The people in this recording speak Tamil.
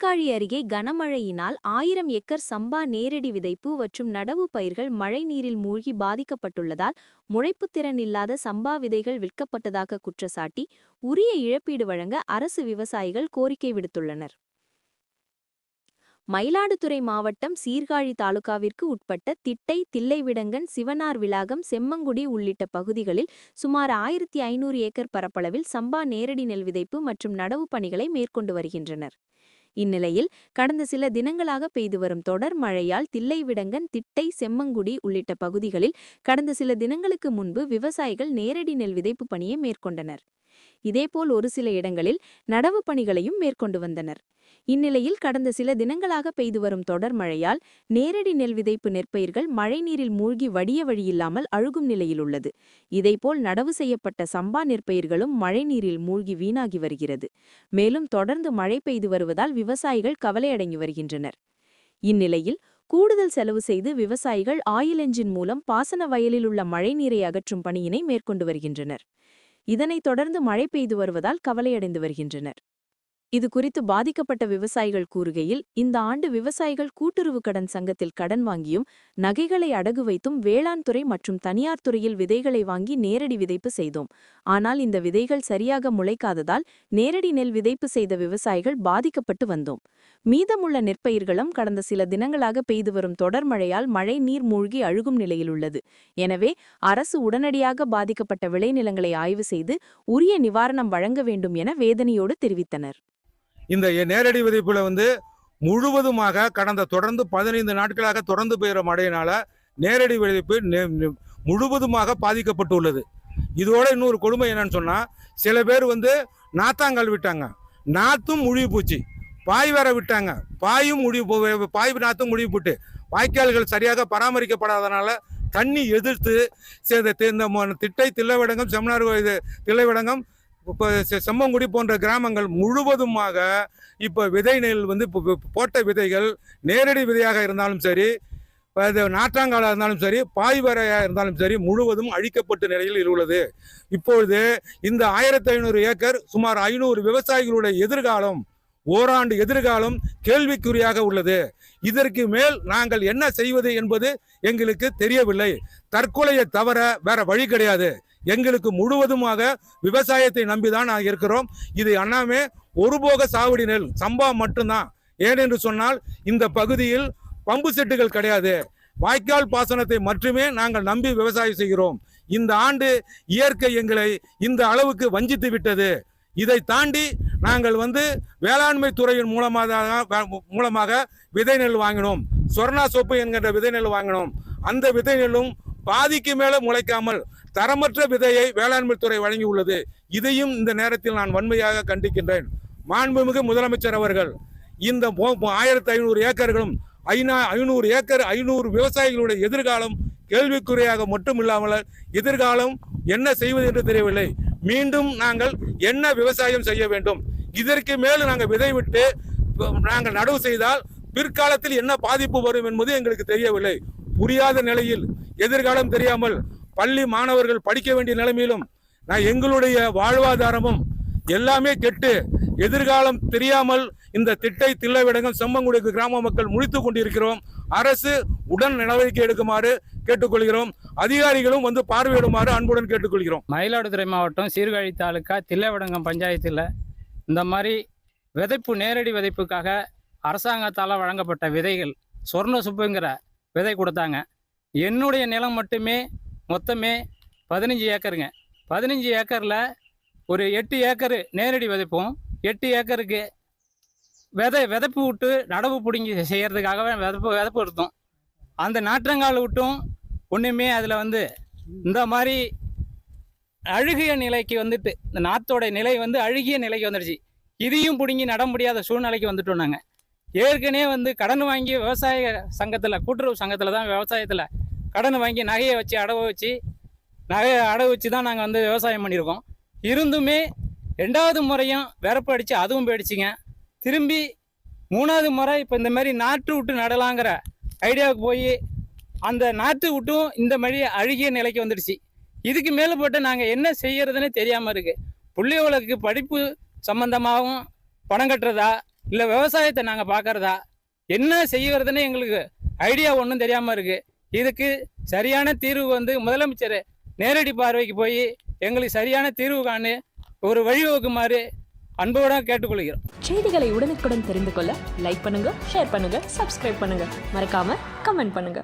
அருகே கனமழையினால் ஆயிரம் ஏக்கர் சம்பா நேரடி விதைப்பு மற்றும் நடவு பயிர்கள் மழைநீரில் மூழ்கி பாதிக்கப்பட்டுள்ளதால் முளைப்புத்திறன் இல்லாத சம்பா விதைகள் விற்கப்பட்டதாக குற்றச்சாட்டி உரிய இழப்பீடு வழங்க அரசு விவசாயிகள் கோரிக்கை விடுத்துள்ளனர். மயிலாடுதுறை மாவட்டம் சீர்காழி தாலுகாவிற்கு உட்பட்ட திட்டை தில்லைவிடங்கன் சிவனார் விளாகம் செம்மங்குடி உள்ளிட்ட பகுதிகளில் சுமார் ஆயிரத்தி ஐநூறு ஏக்கர் பரப்பளவில் சம்பா நேரடி நெல் விதைப்பு மற்றும் நடவு பணிகளை மேற்கொண்டு வருகின்றனர். இந்நிலையில் கடந்த சில தினங்களாக பெய்து வரும் தொடர் மழையால் தில்லைவிடங்கன் திட்டை செம்மங்குடி உள்ளிட்ட பகுதிகளில் கடந்த சில தினங்களுக்கு முன்பு விவசாயிகள் நேரடி நெல் விதைப்பு பணியை மேற்கொண்டனர். இதேபோல் ஒரு சில இடங்களில் நடவு பணிகளையும் மேற்கொண்டு வந்தனர். இந்நிலையில் கடந்த சில தினங்களாக பெய்து வரும் தொடர் மழையால் நேரடி நெல் விதைப்பு நெற்பயிர்கள் மழைநீரில் மூழ்கி வடிய வழியில்லாமல் அழுகும் நிலையில் உள்ளது. இதேபோல் நடவு செய்யப்பட்ட சம்பா நெற்பயிர்களும் மழைநீரில் மூழ்கி வீணாகி வருகிறது. மேலும் தொடர்ந்து மழை பெய்து வருவதால் விவசாயிகள் கவலையடங்கி வருகின்றனர். இந்நிலையில் கூடுதல் செலவு செய்து விவசாயிகள் ஆயில் என்ஜின் மூலம் பாசன வயலில் உள்ள மழைநீரை அகற்றும் பணியினை மேற்கொண்டு வருகின்றனர். இதனைத் தொடர்ந்து மழை பெய்து வருவதால் கவலையடைந்து வருகின்றனர். இது குறித்து பாதிக்கப்பட்ட விவசாயிகள் கூறுகையில் இந்த ஆண்டு விவசாயிகள் கூட்டுறவு கடன் சங்கத்தில் கடன் வாங்கியும் நகைகளை அடகு வைத்தும் வேளாண் துறை மற்றும் தனியார் துறையில் விதைகளை வாங்கி நேரடி விதைப்பு செய்தோம். ஆனால் இந்த விதைகள் சரியாக முளைக்காததால் நேரடி நெல் விதைப்பு செய்த விவசாயிகள் பாதிக்கப்பட்டு வந்தோம். மீதமுள்ள நெற்பயிர்களும் கடந்த சில தினங்களாக பெய்து வரும் தொடர் மழையால் மழை நீர் மூழ்கி அழுகும் நிலையில் உள்ளது. எனவே அரசு உடனடியாக பாதிக்கப்பட்ட விளைநிலங்களை ஆய்வு செய்து உரிய நிவாரணம் வழங்க வேண்டும் என வேதனையோடு தெரிவித்தனர். இந்த நேரடி விதைப்புல வந்து முழுவதுமாக கடந்த தொடர்ந்து பதினைந்து நாட்களாக தொடர்ந்து பெய்கிற மழையினால நேரடி விதிப்பு நெ- முழுவதுமாக பாதிக்கப்பட்டுள்ளது. இதோட இன்னொரு கொடுமை என்னன்னு சொன்னா சில பேர் வந்து நாத்தாங்கால் விட்டாங்க. நாத்தும் முழுகி போச்சு. பாய் வேற விட்டாங்க. பாயும் முடிவு போ பாய் நாத்தும் முழுகி போட்டு. வாய்க்கால்கள் சரியாக பராமரிக்கப்படாதனால தண்ணி எதிர்த்து இந்த திட்டை தில்லைவிடங்கம் செமினார் இது தில்லைவிடங்கம் இப்போ செம்மங்குடி போன்ற கிராமங்கள் முழுவதுமாக இப்போ விதை நெல் வந்து இப்போ போட்ட விதைகள் நேரடி விதையாக இருந்தாலும் சரி நாற்றாங்காலாக இருந்தாலும் சரி பாய்வரையாக இருந்தாலும் சரி முழுவதும் அழிக்கப்பட்ட நிலையில் உள்ளது. இப்பொழுது இந்த ஆயிரத்தி ஐநூறு ஏக்கர் சுமார் ஐநூறு விவசாயிகளுடைய எதிர்காலம் ஓராண்டு எதிர்காலம் கேள்விக்குறியாக உள்ளது. இதற்கு மேல் நாங்கள் என்ன செய்வது என்பது எங்களுக்கு தெரியவில்லை. தற்கொலையை தவிர வேற வழி கிடையாது. எங்களுக்கு முழுவதுமாக விவசாயத்தை நம்பிதான் நாங்கள் இருக்கிறோம். இது அண்ணாமே ஒருபோக சாவடி நெல் சம்பா மட்டும்தான். ஏனென்று சொன்னால் இந்த பகுதியில் பம்பு செட்டுகள் கிடையாது. வாய்க்கால் பாசனத்தை மட்டுமே நாங்கள் நம்பி விவசாயம் செய்கிறோம். இந்த ஆண்டு இயற்கை எங்களை இந்த அளவுக்கு வஞ்சித்து விட்டது. இதை தாண்டி நாங்கள் வந்து வேளாண்மை துறையின் மூலமாக மூலமாக விதை நெல் வாங்கினோம். சொர்ணா சோப்பு என்கின்ற விதை நெல் வாங்கினோம். அந்த விதை நெல்லும் பாதிக்கு மேலே முளைக்காமல் தரமற்ற விதையை வேளாண்மை துறை வழங்கியுள்ளது. இதையும் இந்த நேரத்தில் நான் வன்மையாக கண்டிக்கின்றேன். மாண்புமிகு முதலமைச்சர் அவர்கள் இந்த ஆயிரத்தி ஐநூறு ஏக்கர்களும் ஐநா ஐநூறு ஏக்கர் ஐநூறு விவசாயிகளுடைய எதிர்காலம் கேள்விக்குறியாக மட்டுமில்லாமல் எதிர்காலம் என்ன செய்வது என்று தெரியவில்லை. மீண்டும் நாங்கள் என்ன விவசாயம் செய்ய வேண்டும்? இதற்கு மேல் நாங்கள் விதை விட்டு நாங்கள் நடவு செய்தால் பிற்காலத்தில் என்ன பாதிப்பு வரும் என்பது எங்களுக்கு தெரியவில்லை. புரியாத நிலையில் எதிர்காலம் தெரியாமல் பள்ளி மாணவர்கள் படிக்க வேண்டிய நிலைமையிலும் நான் எங்களுடைய வாழ்வாதாரமும் எல்லாமே கெட்டு எதிர்காலம் தெரியாமல் இந்த திட்டை தில்லைவிடங்கள் செம்மங்குடிக்கு கிராம மக்கள் முடித்துக் கொண்டிருக்கிறோம். அரசு உடன் நடவடிக்கை எடுக்குமாறு கேட்டுக்கொள்கிறோம். அதிகாரிகளும் வந்து பார்வையிடுமாறு அன்புடன் கேட்டுக்கொள்கிறோம். மயிலாடுதுறை மாவட்டம் சீர்காழி தாலுக்கா தில்லைவடங்கம் பஞ்சாயத்தில் இந்த மாதிரி விதைப்பு நேரடி விதைப்புக்காக அரசாங்கத்தால் வழங்கப்பட்ட விதைகள் சொர்ண சுப்புங்கிற விதை கொடுத்தாங்க. என்னுடைய நிலம் மட்டுமே மொத்தமே பதினஞ்சு ஏக்கருங்க. பதினஞ்சு ஏக்கரில் ஒரு எட்டு ஏக்கரு நேரடி விதைப்போம். எட்டு ஏக்கருக்கு விதை விதைப்பு விட்டு நடவு பிடுங்கி செய்கிறதுக்காகவே விதப்பு விதப்பு எடுத்தோம். அந்த நாற்றங்கால் விட்டும் ஒன்றுமே அதில் வந்து இந்த மாதிரி அழுகிய நிலைக்கு வந்துட்டு இந்த நாத்தோட நிலை வந்து அழுகிய நிலைக்கு வந்துடுச்சு. இதையும் பிடுங்கி நட முடியாத சூழ்நிலைக்கு வந்துட்டோம் நாங்கள் ஏற்கனவே வந்து கடன் வாங்கி விவசாய சங்கத்தில் கூட்டுறவு சங்கத்தில் தான் விவசாயத்தில் கடன் வாங்கி நகையை வச்சு அடவை வச்சு நகையை அடவு வச்சு தான் நாங்கள் வந்து விவசாயம் பண்ணியிருக்கோம். இருந்துமே ரெண்டாவது முறையும் விறப்பு அடித்து அதுவும் போயிடுச்சுங்க. திரும்பி மூணாவது முறை இப்போ இந்த மாதிரி நாற்று விட்டு நடலாங்கிற ஐடியாவுக்கு போய் அந்த நாற்று விட்டும் இந்த மாதிரி அழுகிய நிலைக்கு வந்துடுச்சு. இதுக்கு மேலே போட்டு நாங்கள் என்ன செய்யறதுன்னு தெரியாமல் இருக்குது பிள்ளைகளுக்கு படிப்பு சம்பந்தமாகவும் பணம் கட்டுறதா இல்லை விவசாயத்தை நாங்கள் பார்க்குறதா என்ன செய்யறதுன்னு எங்களுக்கு ஐடியா ஒன்றும் தெரியாமல் இருக்குது இதுக்கு சரியான தீர்வு வந்து முதலமைச்சர் நேரடி பார்வைக்கு போய் எங்களுக்கு சரியான தீர்வு காணு ஒரு வழிவகுக்குமாறு அன்போடு கேட்டுக்கொள்கிறோம். செய்திகளை உடனுக்குடன் தெரிந்து கொள்ள லைக் பண்ணுங்க ஷேர் பண்ணுங்க சப்ஸ்கிரைப் பண்ணுங்க. மறக்காம கமெண்ட் பண்ணுங்க.